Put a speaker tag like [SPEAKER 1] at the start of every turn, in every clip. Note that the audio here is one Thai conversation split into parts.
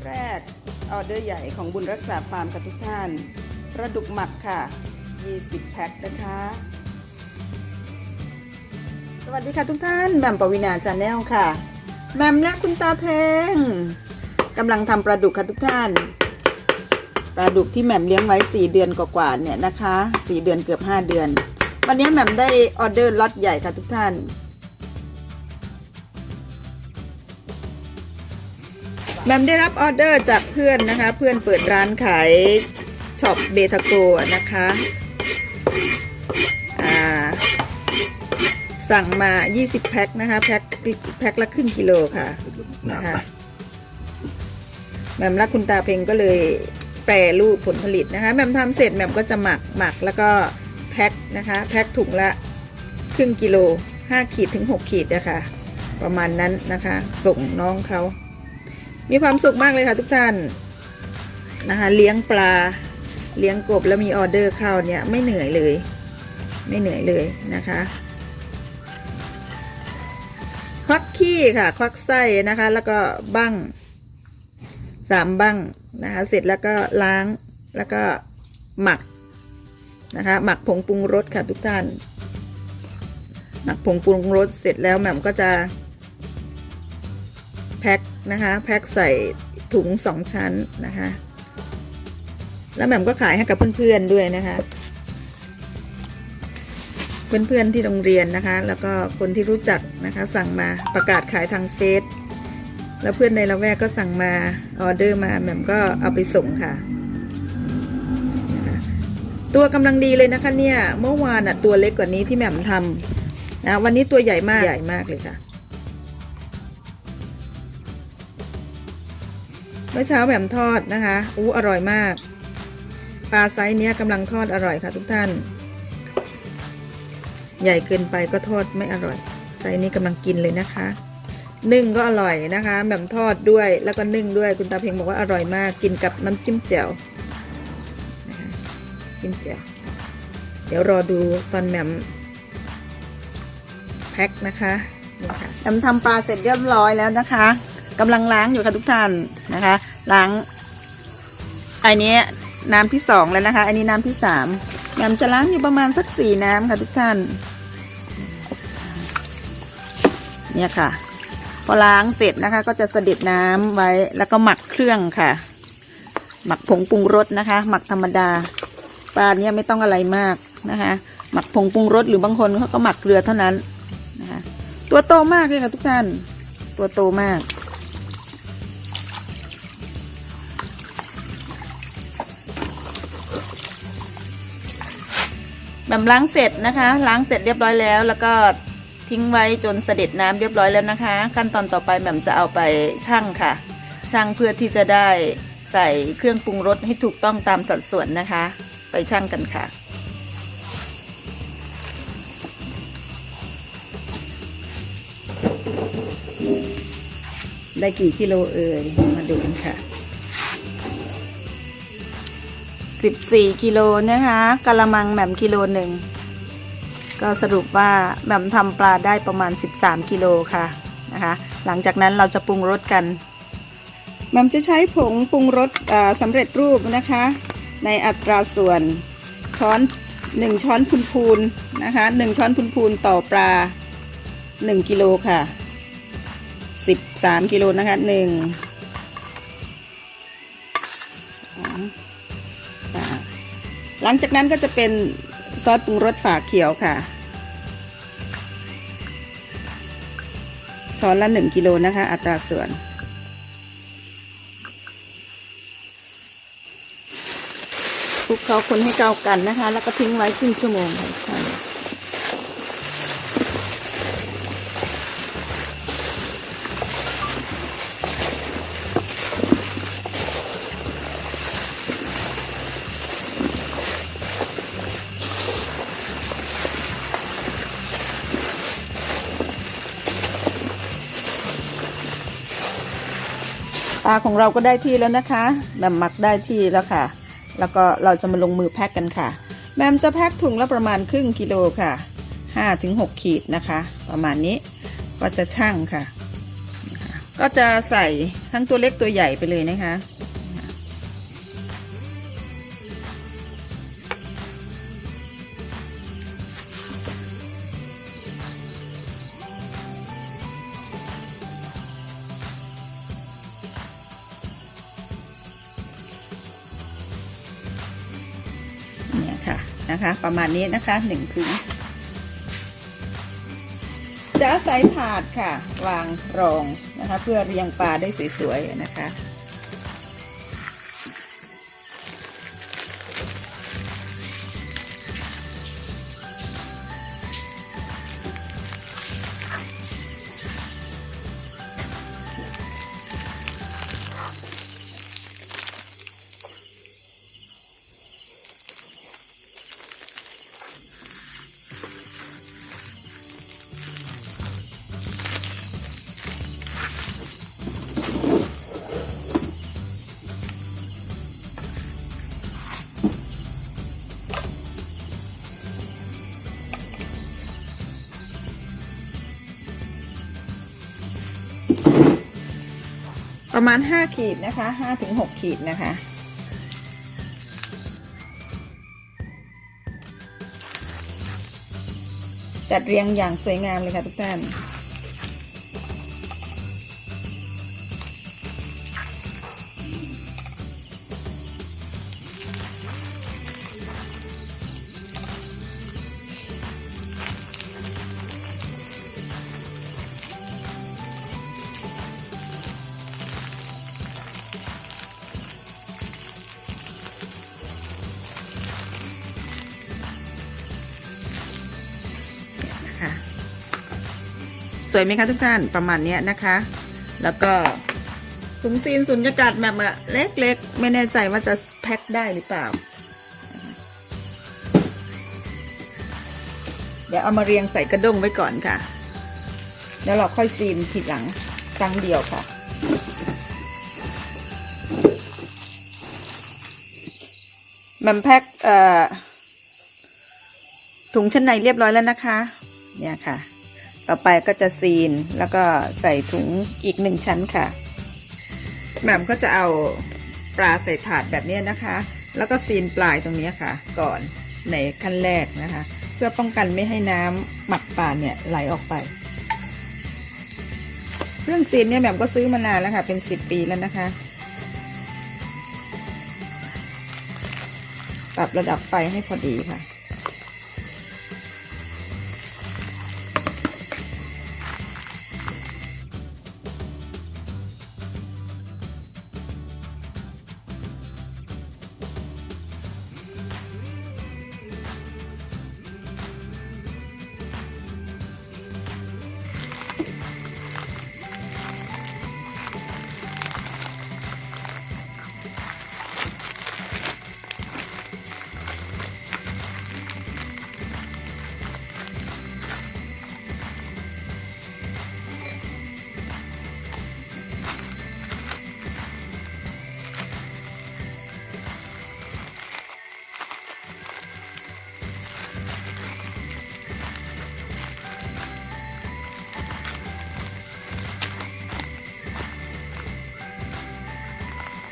[SPEAKER 1] อแรกออเดอร์ใหญ่ของบุญรักษาฟาร์มกับทุกท่านปลาดุกหมักค่ะ 20 แพ็คนะคะ สวัสดีค่ะทุกท่านแหม่มปวินาชาแนลค่ะแหม่มและคุณตาเพงกำลังทำปลาดุกค่ะทุกท่านปลาดุกที่แหม่มเลี้ยงไว้ 4 เดือนกว่าๆเนี่ยนะคะ 4 เดือนเกือบ 5 เดือน วันนี้แหม่มได้ออเดอร์ล็อตใหญ่ค่ะทุกท่าน แมมได้รับออเดอร์จากเพื่อนนะคะ เพื่อนเปิดร้านขายช็อปเบทาโกนะคะอ่าสั่งมา 20 แพ็คนะคะ แพ็คแพ็คละครึ่งกิโลค่ะนะคะแมมและคุณตาเพงก็เลยแปรรูปผลผลิตนะคะแมมทำเสร็จแมมก็จะหมักหมักแล้วก็แพ็คนะคะ แพ็คถุงละครึ่งกิโล 5 ขีดถึง 6 ขีดนะคะ ประมาณนั้นนะคะ ส่งน้องเขา มีความสุขมากเลยค่ะทุกท่านนะคะ เลี้ยงปลา เลี้ยงกบแล้วมีออเดอร์เข้าเนี่ยไม่เหนื่อยเลย ไม่เหนื่อยเลยนะคะควักขี้ค่ะ ควักไส้นะคะ แล้วก็บั้งสามบั้งนะคะ เสร็จแล้วก็ล้างแล้วก็หมักนะคะ หมักผงปรุงรสค่ะทุกท่าน หมักผงปรุงรสเสร็จแล้วแหม่มก็จะแพ็ค นะคะแพ็คใส่ถุงสองชั้นนะคะ แล้วแหม่มก็ขายให้กับเพื่อนๆด้วยนะคะเพื่อนๆที่โรงเรียนนะคะ แล้วก็คนที่รู้จักนะคะ สั่งมาประกาศขายทางเฟซแล้วเพื่อนในละแวกก็สั่งมาออเดอร์มาแหม่มก็เอาไปส่งค่ะะคะตัวกำลังดีเลยนะคะเนี่ยเมื่อวานอะตัวเล็กกว่านี้ที่แหม่มทำนะวันนี้ตัวใหญ่มากใหญ่มากเลยค่ะ เมื่อเช้าแหม่มทอดนะคะ อู้อร่อยมาก ปลาไซส์เนี้ยกำลังทอดอร่อยค่ะทุกท่าน ใหญ่เกินไปก็ทอดไม่อร่อย ไซส์นี้กำลังกินเลยนะคะ นึ่งก็อร่อยนะคะแหม่มทอดด้วยแล้วก็นึ่งด้วยคุณตาเพ็งบอกว่าอร่อยมาก กินกับน้ำจิ้มแจ่วจิ้มแจ่วเดี๋ยวรอดูตอนแหม่มแพ็คนะคะนี่ค่ะแหม่มทำปลาเสร็จเรียบร้อยแล้วนะคะ กำลังล้างอยู่ค่ะทุกท่านนะคะ ล้าง อันนี้น้ำที่สองแล้วนะคะ อันนี้น้ำที่สามแหม่มจะล้างอยู่ประมาณสักสี่น้ำค่ะทุกท่าน เนี่ยค่ะ พอล้างเสร็จนะคะ ก็จะเสด็จน้ำไว้แล้วก็หมักเครื่องค่ะ หมักผงปรุงรสนะคะ หมักธรรมดาปลาเนี่ยไม่ต้องอะไรมากนะคะ หมักผงปรุงรสหรือบางคนเขาก็หมักเกลือเท่านั้นนะคะ ตัวโตมากเลยค่ะทุกท่าน ตัวโตมาก แบบล้างเสร็จนะคะ ล้างเสร็จเรียบร้อยแล้ว แล้วก็ทิ้งไว้จนเสด็จน้ำเรียบร้อยแล้วนะคะ ขั้นตอนต่อไปแหม่มจะเอาไปชั่งค่ะชั่งเพื่อที่จะได้ใส่เครื่องปรุงรสให้ถูกต้องตามสัดส่วนนะคะ ไปชั่งกันค่ะได้กี่กิโลเอ่ยมาดูกันค่ะ สิบสี่กิโลนะคะกะละมังแหม่มกิโลหนึ่งก็สรุปว่าแหม่มทำปลาได้ประมาณ 13กิโลค่ะนะคะหลังจากนั้นเราจะปรุงรสกันแหม่มจะใช้ผงปรุงรสสำเร็จรูปนะคะ ในอัตราส่วนช้อน1ช้อนพูนๆนะคะ1ช้อนพูนๆต่อปลา 1กิโลค่ะ 13กิโลนะคะ1 2ค่ะ หลังจากนั้นก็จะเป็นซอสปรุงรสฝาเขียวค่ะ ช้อนละหนึ่งกิโลนะคะ อัตราส่วน คลุกเคล้าคนให้เข้ากันนะคะ แล้วก็ทิ้งไว้ครึ่งชั่วโมงค่ะาของเราก็ได้ที่แล้วนะคะแหม่มหมักได้ที่แล้วค่ะ แล้วก็เราจะมาลงมือแพ็คกันค่ะ แมมจะแพ็คถุงละประมาณครึ่งกิโลค่ะ5ถึง6ขีดนะคะ ประมาณนี้ก็จะช่างค่ะ ก็จะใส่ทั้งตัวเล็กตัวใหญ่ไปเลยนะคะ นะคะ ประมาณนี้นะคะหนึ่งถุงจะใส่ถาดค่ะ วางรองนะคะ เพื่อเรียงปลาได้สวยๆนะคะ ประมาณ5ขีดนะคะ5ถึง6ขีดนะคะ จัดเรียงอย่างสวยงามเลยค่ะทุกท่าน สวยไหมคะทุกท่านประมาณนี้นะคะ แล้วก็ถุงซีนสุญญากาศแบบอะเล็กๆ ไม่แน่ใจว่าจะแพ็คได้หรือเปล่า เดี๋ยวเอามาเรียงใส่กระด้งไว้ก่อนค่ะ แล้วเราค่อยซีนทีหลังครั้งเดียวค่ะแมมแพ็คถุงชั้นในเรียบร้อยแล้วนะคะ เนี่ยค่ะ ต่อไปก็จะซีนแล้วก็ใส่ถุงอีกหนึ่งชั้นค่ะแหม่มก็จะเอาปลาใส่ถาดแบบนี้นะคะ แล้วก็ซีนปลายตรงนี้ค่ะ ก่อนในขั้นแรกนะคะ เพื่อป้องกันไม่ให้น้ำหมักปลาเนี่ยไหลออกไป เครื่องซีนเนี่ยแหม่มก็ซื้อมานานแล้วค่ะ เป็นสิบปีแล้วนะคะปรับระดับไฟให้พอดีค่ะ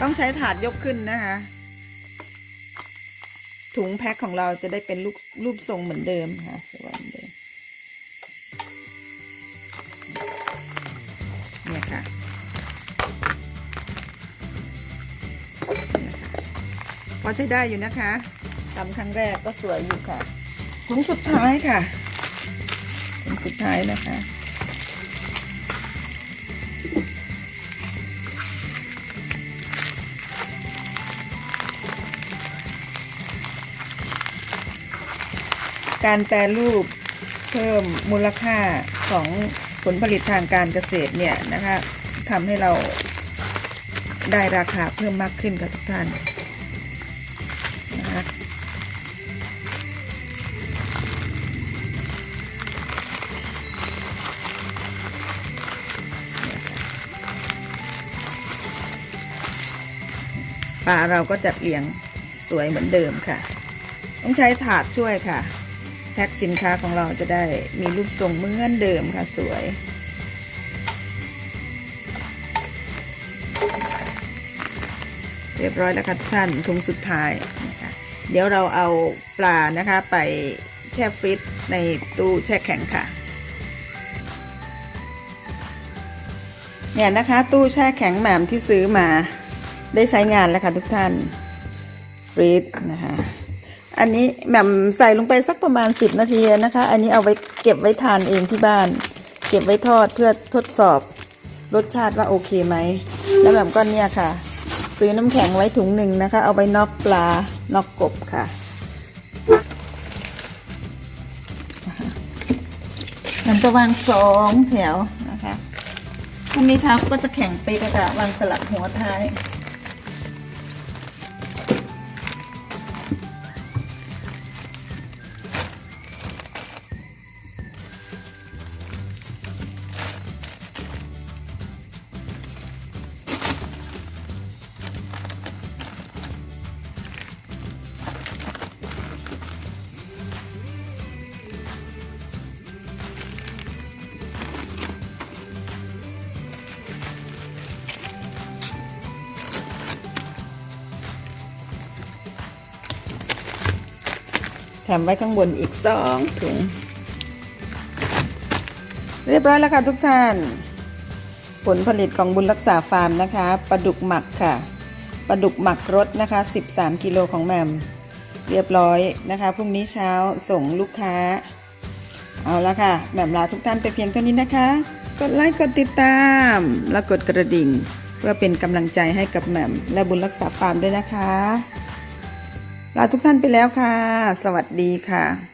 [SPEAKER 1] ต้องใช้ถาดยกขึ้นนะคะ ถุงแพ็คของเราจะได้เป็นรูปรูปทรงเหมือนเดิมค่ะสวยเหมือนเดิมเนี่ยค่ะเนี่ยค่ะพอใช้ได้อยู่นะคะทำครั้งแรกก็สวยอยู่ค่ะถุงสุดท้ายค่ะถุงสุดท้ายนะคะ การแปรรูปเพิ่มมูลค่าของผลผลิตทางการเกษตรเนี่ยนะคะทำให้เราได้ราคาเพิ่มมากขึ้นค่ะทุกท่านนะคะปลาเราก็จัดเรียงสวยเหมือนเดิมค่ะ ต้องใช้ถาดช่วยค่ะ แพ็คสินค้าของเราจะได้มีรูปทรงเหมือนเดิมค่ะสวย เรียบร้อยแล้วค่ะทุกท่านถุงสุดท้ายนะคะเดี๋ยวเราเอาปลานะคะไปแช่ฟรีซในตู้แช่แข็งค่ะเนี่ยนะคะตู้แช่แข็งแหม่มที่ซื้อมาได้ใช้งานแล้วค่ะทุกท่านฟรีซนะคะ อันนี้แหม่มใส่ลงไปสักประมาณ 10 นาทีนะคะ อันนี้เอาไว้เก็บไว้ทานเองที่บ้าน เก็บไว้ทอดเพื่อทดสอบรสชาติว่าโอเคไหม แล้วแหม่มก็เนี่ยค่ะ ซื้อน้ำแข็งไว้ถุงหนึ่งนะคะ เอาไว้นอกปลานอกกบค่ะ แหม่มจะวางสองแถวนะคะพรุ่งนี้เช้าก็จะแข็งไปกระดาวางสลับหัวท้าย มไว้ข้างบนอีกสองถุง เรียบร้อยแล้วค่ะทุกท่าน ผลผลิตของบุญรักษาฟาร์มนะคะปลาดุกหมักค่ะปลาดุกหมักรสนะคะ 13 กิโลของแหมมเรียบร้อยนะคะพรุ่งนี้เช้าส่งลูกค้า เอาละค่ะแหม่มลาทุกท่านไปเพียงเท่านี้นะคะ กดไลค์กดติดตาม และกดกระดิ่ง เพื่อเป็นกำลังใจให้กับแหม่มและบุญรักษาฟาร์มด้วยนะคะ ลาทุกท่านไปแล้วค่ะ สวัสดีค่ะ